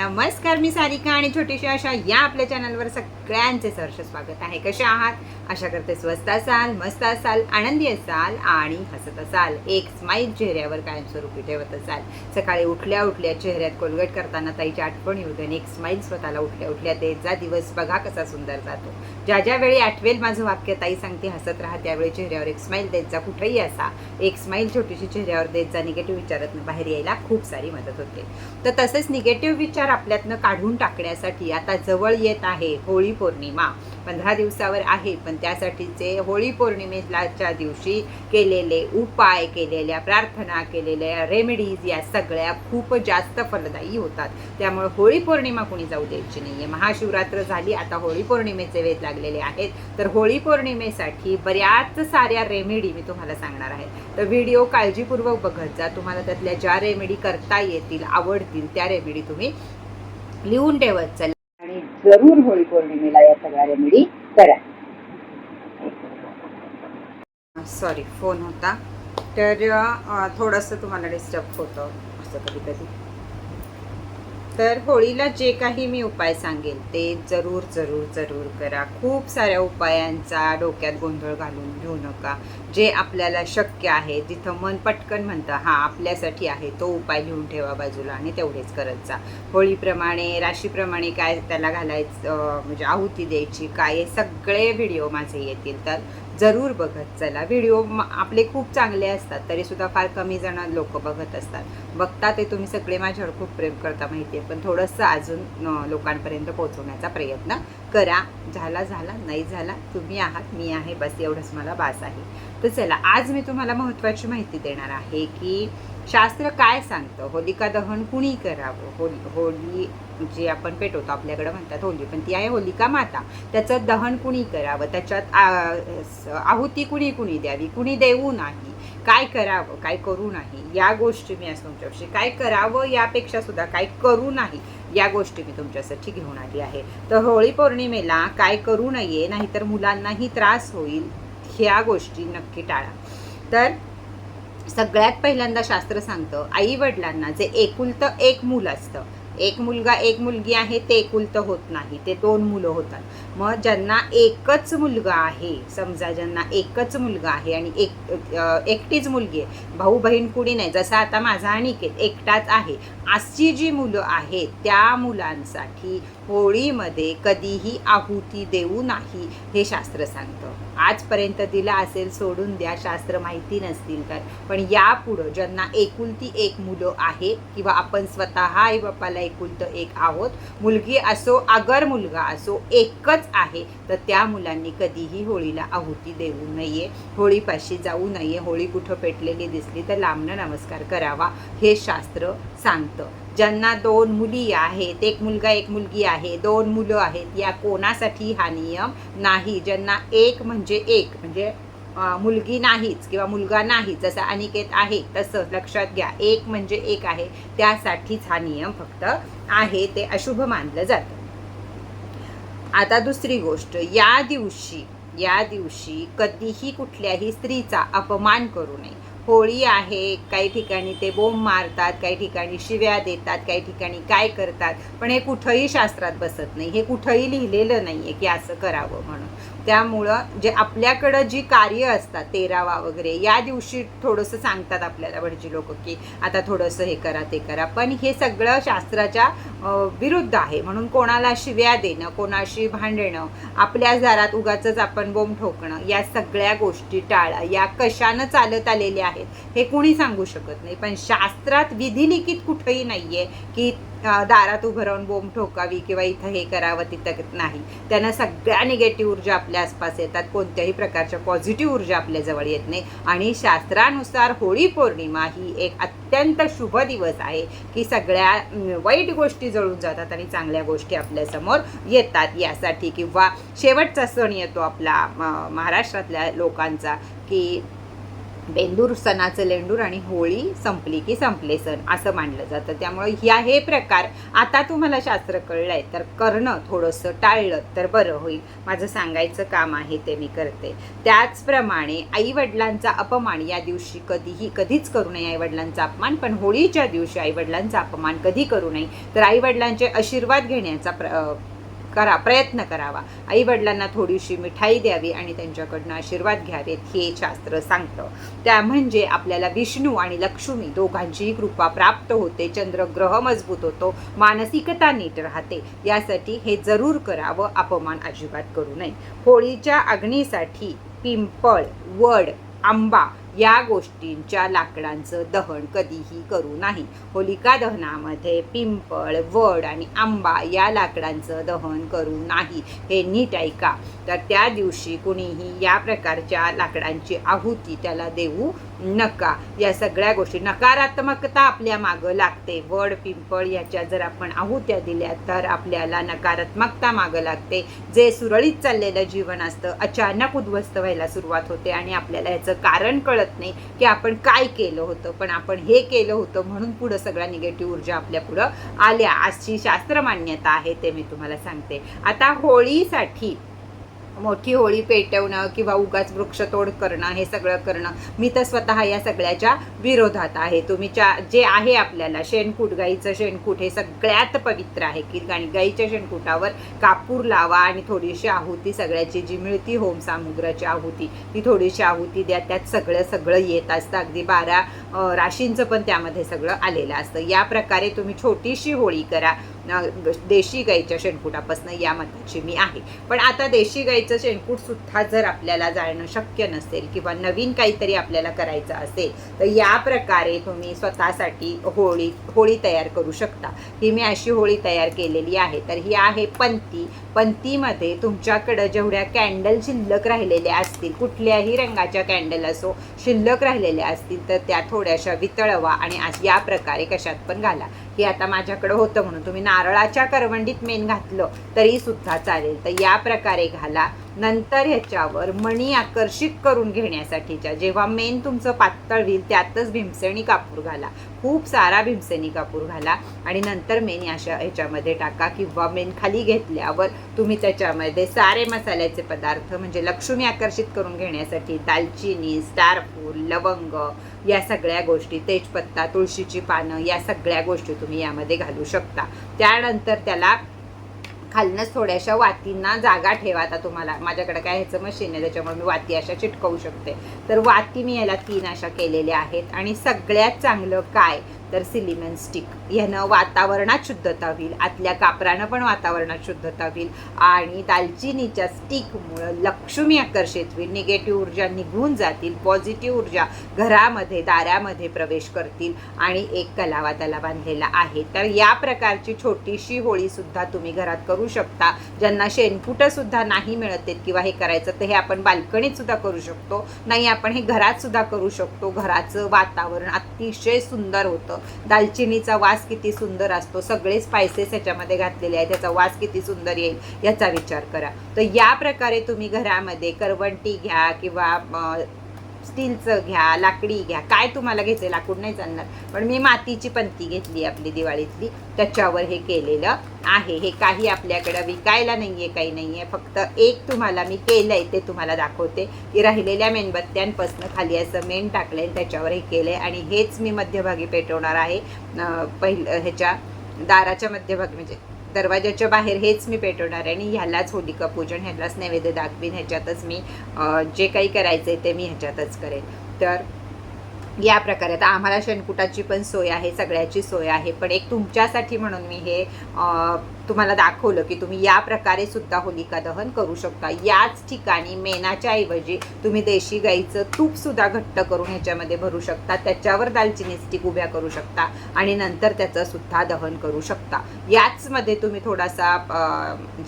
नमस्कार मी सारिका आणि छोटीशी अशा या आपल्या चॅनलवर सगळ्यांचे सहर्ष स्वागत आहे. कसे आहात? आशा करते स्वस्त असाल मस्त असाल आनंदी असाल आणि हसत असाल. एक स्माईल चेहऱ्यावर कायमस्वरूपी ठेवत असाल. सकाळी उठल्या उठल्या चेहऱ्यात कोलगट करताना ताईची आठवण येऊ देणे एक स्माईल स्वतःला उठल्या उठल्या त्याचा दिवस बघा कसा सुंदर जातो. ज्या ज्या वेळी आठवेल माझं वाक्य ताई सांगते हसत राहा त्यावेळी चेहऱ्यावर एक स्माईल देत जा कुठेही असा. एक स्माईल छोटीशी चेहऱ्यावर देत जा निगेटिव्ह विचारातून बाहेर यायला खूप सारी मदत होते. तर तसेच निगेटिव्ह विचार आपल्यातनं काढून टाकण्यासाठी. आता जवळ येत आहे होळी पौर्णिमा. पंधरा दिवसावर आहे पण त्यासाठीचे होळी पौर्णिमेलाच्या दिवशी केलेले उपाय केलेल्या प्रार्थना केलेल्या रेमेडीज या सगळ्या खूप जास्त फलदायी होतात. त्यामुळे होळी पौर्णिमा कोणी जाऊ द्यायची नाहीये. महाशिवरात्र झाली आता होळी पौर्णिमेचे वेध लागलेले आहेत. तर होळी पौर्णिमेसाठी बऱ्याच साऱ्या रेमेडी मी तुम्हाला सांगणार आहे. तर व्हिडिओ काळजीपूर्वक बघत जा. तुम्हाला त्यातल्या ज्या रेमेडी करता येतील आवडतील त्या रेमेडी तुम्ही लिहून ठेवत चला. आणि जरूर होळी पौर्णिमेला या सगळ्या रेमेडी करा. सॉरी फोन होता. तर थोडंसं तुम्हाला डिस्टर्ब होतं असं कधी कधी तर होळीला जे काही मी उपाय सांगेल ते जरूर जरूर जरूर करा. खूप साऱ्या उपायांचा डोक्यात गोंधळ घालून घेऊ नका. जे आपल्याला शक्य आहे जिथं मन पटकन म्हणतं हां आपल्यासाठी आहे तो उपाय लिहून ठेवा बाजूला आणि तेवढेच करत जा. होळीप्रमाणे राशीप्रमाणे काय त्याला घालायचं म्हणजे आहुती द्यायची काय हे सगळे व्हिडिओ माझे येतील. तर जरूर बघत चला. व्हिडिओ म- आपले खूप चांगले असतात तरीसुद्धा फार कमी जण लोक बघत असतात. बघता ते तुम्ही सगळे माझ्यावर खूप प्रेम करता माहिती आहे. पण थोडंसं अजून लोकांपर्यंत पोहोचवण्याचा प्रयत्न करा. झाला झाला नाही झाला तुम्ही आहात मी आहे बस एवढंच मला बास आहे. तर चला आज मी तुम्हाला महत्त्वाची माहिती देणार आहे की शास्त्र काय सांगतं? होलिका दहन कुणी करावं? होली होली जी आपण पेटवतो आपल्याकडे म्हणतात होली पण ती आहे होलिका माता. त्याचं दहन कुणी करावं? त्याच्यात आहुती कुणी कुणी द्यावी? कुणी देऊ नाही? काय करावं? काय करू नाही? या गोष्टी मी आज तुमच्याशी काय करावं यापेक्षा सुद्धा काय करू नाही या गोष्टी मी तुमच्यासाठी घेऊन आली आहे. तर होळी पौर्णिमेला काय करू नये नाहीतर मुलांनाही त्रास होईल ह्या गोष्टी नक्की टाळा. तर सगळ्यात पहिल्यांदा शास्त्र सांगतं आई वडिलांना जे एकुलतं एक मूल असतं. एक मुलगा एक मुलगी आहे ते एकुलतं होत नाही. ते दोन मुलं होतात. मग ज्यांना एकच मुलगा आहे समजा ज्यांना एकच मुलगा आहे आणि एक एकटीच मुलगी आहे भाऊ बहीण कुणी नाही जसं आता माझा अनिकेत एकटाच आहे अशी जी मुलं आहेत त्या मुलांसाठी होळीमध्ये कधीही आहुती देऊ नाही हे शास्त्र सांगतं. आजपर्यंत दिला असेल सोडून द्या शास्त्र माहिती नसतील तर. पण यापुढं ज्यांना एकुलती एक मुलं आहे किंवा आपण स्वतः आई बापाला एकुलतं एक आहोत मुलगी असो अगर मुलगा असो एकच आहे. तर त्या मुलांनी कधीही होळीला आहुती देऊ नये. होळीपाशी जाऊ नये. होळी कुठं पेटलेली दिसली तर लांबनं नमस्कार करावा हे शास्त्र सांगतं. ज्यांना दोन मुली आहेत एक मुलगा एक मुलगी आहे दोन मुलं आहेत या कोणासाठी हा नियम नाही? ज्यांना एक म्हणजे एक म्हणजे मुलगी नाहीच किंवा मुलगा नाही जसा अनिकेत आहे तसं लक्षात घ्या. एक म्हणजे एक आहे. त्यासाठीच हा नियम फक्त आहे. ते अशुभ मानलं जातं. आता दुसरी गोष्ट या दिवशी या दिवशी कधीही कुठल्याही स्त्रीचा अपमान करू नये. होळी आहे. काही ठिकाणी ते बोंब मारतात काही ठिकाणी शिव्या देतात काही ठिकाणी काय करतात. पण हे कुठंही शास्त्रात बसत नाही. हे कुठंही लिहिलेलं नाही आहे की असं करावं म्हणून. त्यामुळं जे आपल्याकडं जी कार्य असतात तेरावा वगैरे या दिवशी थोडंसं सांगतात आपल्याला भटजी लोक की आता थोडंसं हे करा ते करा. पण हे सगळं शास्त्राच्या विरुद्ध आहे. म्हणून कोणाला शिव्या देणं कोणाशी भांडणं आपल्या दारात उगाच आपण बोंब ठोकणं या सगळ्या गोष्टी टाळा. या कशानं चालत आलेल्या आहेत. हे कोणी सांगू शकत नाही. पण शास्त्रात विधिलिखित कुठंही नाही आहे की दारात उभं राहून बोंब ठोकावी किंवा इथं हे करावं तिथं नाही. त्यांना सगळ्या निगेटिव्ह ऊर्जा आपल्या आसपास येतात. कोणत्याही प्रकारच्या पॉझिटिव्ह ऊर्जा आपल्याजवळ येत नाही. आणि शास्त्रानुसार होळी पौर्णिमा ही एक अत्यंत शुभ दिवस आहे की सगळ्या वाईट गोष्टी जळून जातात आणि चांगल्या गोष्टी आपल्यासमोर येतात. यासाठी किंवा शेवटचा सण येतो आपला महाराष्ट्रातल्या लोकांचा की बेंदूर सणाचं लेंडूर आणि होळी संपली की संपले सण असं मानलं जातं. त्यामुळे ह्या हे प्रकार आता तुम्हाला शास्त्र कळलं आहे तर करणं थोडंसं टाळलं तर बरं होईल. माझं सांगायचं काम आहे ते मी करते. त्याचप्रमाणे आईवडिलांचा अपमान या दिवशी कधीही कधीच करू नये आईवडिलांचा अपमान पण होळीच्या दिवशी आईवडिलांचा अपमान कधी करू नये? तर आईवडिलांचे आशीर्वाद घेण्याचा प्र करा प्रयत्न करावा. आई वडिलांना थोडीशी मिठाई द्यावी आणि त्यांच्याकडनं आशीर्वाद घ्यावेत हे शास्त्र सांगतं. त्या म्हणजे आपल्याला विष्णू आणि लक्ष्मी दोघांचीही कृपा प्राप्त होते चंद्रग्रह मजबूत होतो मानसिकता नीट राहते. यासाठी हे जरूर करावं अपमान अजिबात करू नये. होळीच्या अग्नीसाठी पिंपळ वड आंबा या गोष्टींच्या लाकडांचं दहन कधीही करू नाही. होलिका दहनामध्ये पिंपळ वड आणि आंबा या लाकडांचं दहन करू नाही. हे नीट ऐका. तर त्या दिवशी कुणीही या प्रकारच्या लाकडांची आहुती त्याला देऊ नका. या सगळ्या गोष्टी नकारात्मकता आपल्या मागं लागते. वड पिंपळ याच्या जर आपण आहुत्या दिल्या तर आपल्याला नकारात्मकता मागं लागते. जे सुरळीत चाललेलं जीवन असतं अचानक उद्ध्वस्त व्हायला सुरुवात होते आणि आपल्याला याचं कारण कळत नाही की आपण काय केलं होतं. पण आपण हे केलं होतं म्हणून पुढं सगळ्या निगेटिव्ह ऊर्जा आपल्या पुढं आल्या आजची शास्त्र मान्यता आहे ते मी तुम्हाला सांगते. आता होळीसाठी मोठी होळी पेटवणं किंवा उगाच वृक्षतोड करणं हे सगळं करणं मी तर स्वतः या सगळ्याच्या विरोधात आहे. तुम्ही च्या जे आहे आपल्याला शेणकूट गाईचं शेणकूट हे सगळ्यात पवित्र आहे. की गाणी गाईच्या शेणकुटावर कापूर लावा आणि थोडीशी आहुती सगळ्याची जी मिळती होम सामुग्राची आहुती ती थोडीशी आहुती द्या. त्यात सगळं सगळं येत असतं. अगदी बारा राशींचं पण त्यामध्ये सगळं आलेलं असतं. या प्रकारे तुम्ही छोटीशी होळी करा. देशी गाईच्या शेणकुटापासून या मताची मी आहे. पण आता देशी गाईच्या शेणकूट शेणकूटसुद्धा जर आपल्याला जाळणं शक्य नसेल किंवा नवीन काहीतरी आपल्याला करायचं असेल तर या प्रकारे तुम्ही स्वतःसाठी होळी होळी तयार करू शकता. ही मी अशी होळी तयार केलेली आहे. तर ही आहे पंती. पंतीमध्ये तुमच्याकडं जेवढ्या कॅन्डल शिल्लक राहिलेल्या असतील कुठल्याही रंगाच्या कॅन्डल असो शिल्लक राहिलेल्या असतील तर त्या थोड्याशा वितळवा आणि या प्रकारे कशात पण घाला. हे आता माझ्याकडं होतं म्हणून तुम्ही नारळाच्या करवंडीत मेन घातलं तरी सुद्धा चालेल. तर या प्रकारे घाला. नंतर ह्याच्यावर मणी आकर्षित करून घेण्यासाठीच्या जेव्हा मेन तुमचं पातळ होईल त्यातच भीमसेणी कापूर घाला. खूप सारा भीमसेनी कापूर घाला आणि नंतर मेन अशा ह्याच्यामध्ये टाका किंवा मेन खाली घेतल्यावर तुम्ही त्याच्यामध्ये सारे मसाल्याचे पदार्थ म्हणजे लक्ष्मी आकर्षित करून घेण्यासाठी दालचिनी स्टारफूल लवंग या सगळ्या गोष्टी तेजपत्ता तुळशीची पानं या सगळ्या गोष्टी तुम्ही यामध्ये घालू शकता. त्यानंतर त्याला खालनंच थोड्याशा वातींना जागा ठेवा आता तुम्हाला. माझ्याकडे काय ह्याचं मशीन आहे त्याच्यामुळे मी वाती अशा चिटकवू शकते. तर वाती मी याला तीन अशा केलेल्या आहेत. आणि सगळ्यात चांगलं काय? तर सिलिमेन स्टिक. ह्यानं वातावरणात शुद्धता होईल. आतल्या कापरानं पण वातावरणात शुद्धता होईल. आणि दालचिनीच्या स्टिकमुळं लक्ष्मी आकर्षित होईल. निगेटिव्ह ऊर्जा निघून जातील. पॉझिटिव्ह ऊर्जा घरामध्ये दारामध्ये प्रवेश करतील. आणि एक कलावा त्याला बांधलेला आहे. तर या प्रकारची छोटीशी होळीसुद्धा तुम्ही घरात करू शकता. ज्यांना शेणकुटंसुद्धा नाही मिळत आहेत किंवा हे करायचं तर हे आपण बाल्कणीतसुद्धा करू शकतो. नाही आपण हे घरातसुद्धा करू शकतो. घराचं वातावरण अतिशय सुंदर होतं. दालचिनीचा वास किती सुंदर असतो. सगळे स्पायसेस ह्याच्यामध्ये घातलेले आहेत. त्याचा वास किती सुंदर येईल याचा विचार करा. तर या प्रकारे तुम्ही घरामध्ये करवंटी घ्या किंवा स्टीलचं घ्या लाकडी घ्या. काय तुम्हाला घ्यायचं लाकूड नाही चालणार. पण मी मातीची पंती घेतली आपली दिवाळीतली. त्याच्यावर हे केलेलं आहे. हे काही आपल्याकडं विकायला नाही आहे काही नाही आहे फक्त एक तुम्हाला मी केलं आहे ते तुम्हाला दाखवते. की राहिलेल्या मेणबत्त्यांपासून खाली असं मेण टाकलं आहे त्याच्यावर हे केलं आहे आणि हेच मी मध्यभागी पेटवणार आहे. पहिलं ह्याच्या दाराच्या मध्यभागी म्हणजे दरवाजाच्या बाहेर हेच मी पेटवणार आहे आणि ह्यालाच होलिका पूजन ह्यालाच नैवेद्य दाखवीन ह्याच्यातच मी जे काही करायचं आहे ते मी ह्याच्यातच करेन. तर या प्रकारे आता आम्हाला शेणकुटाची पण सोय आहे सगळ्याची सोय आहे पण एक तुमच्यासाठी म्हणून मी हे तुम्हाला दाखवलं की तुम्ही या प्रकारे सुद्धा होलिका दहन करू शकता. याच ठिकाणी मेणाच्या ऐवजी तुम्ही देशी गाईचं तूप सुद्धा घट्ट करून ह्याच्यामध्ये भरू शकता. त्याच्यावर दालचिनी स्टिक उभ्या करू शकता आणि नंतर त्याचं सुद्धा दहन करू शकता. याचमध्ये तुम्ही थोडासा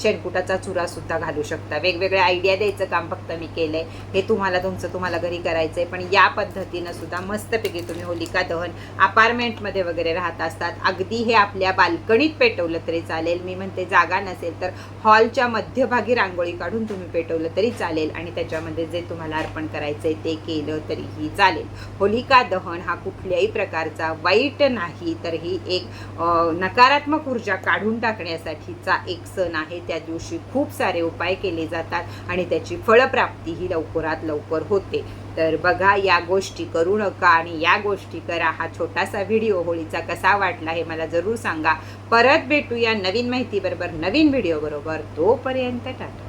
शेणकुटाचा चुरा सुद्धा घालू शकता. वेगवेगळ्या आयडिया द्यायचं काम फक्त मी केलंय. हे तुम्हाला तुमचं तुम्हाला घरी करायचं आहे पण या पद्धतीनं सुद्धा मस्तपैकी तुम्ही होलिका दहन अपार्टमेंटमध्ये वगैरे राहत असतात. अगदी हे आपल्या बाल्कनीत पेटवलं तरी चालेल. मी मी म्हणते जागा नसेल तर हॉलच्या मध्यभागी रांगोळी काढून तुम्ही पेटवलं तरी चालेल आणि त्याच्यामध्ये जे तुम्हाला अर्पण करायचं आहे ते केलं तरीही चालेल. होलिका दहन हा कुठल्याही प्रकारचा वाईट नाही तर ही एक नकारात्मक ऊर्जा काढून टाकण्यासाठीचा एक सण आहे. त्या दिवशी खूप सारे उपाय केले जातात आणि त्याची फळप्राप्ती ही लवकरात लवकर होते. तर बघा या गोष्टी करू नका आणि या गोष्टी करा. हा छोटासा व्हिडिओ होळीचा कसा वाटला हे मला जरूर सांगा. परत भेटूया नवीन माहितीबरोबर नवीन व्हिडिओ बरोबर. तोपर्यंत टाटा.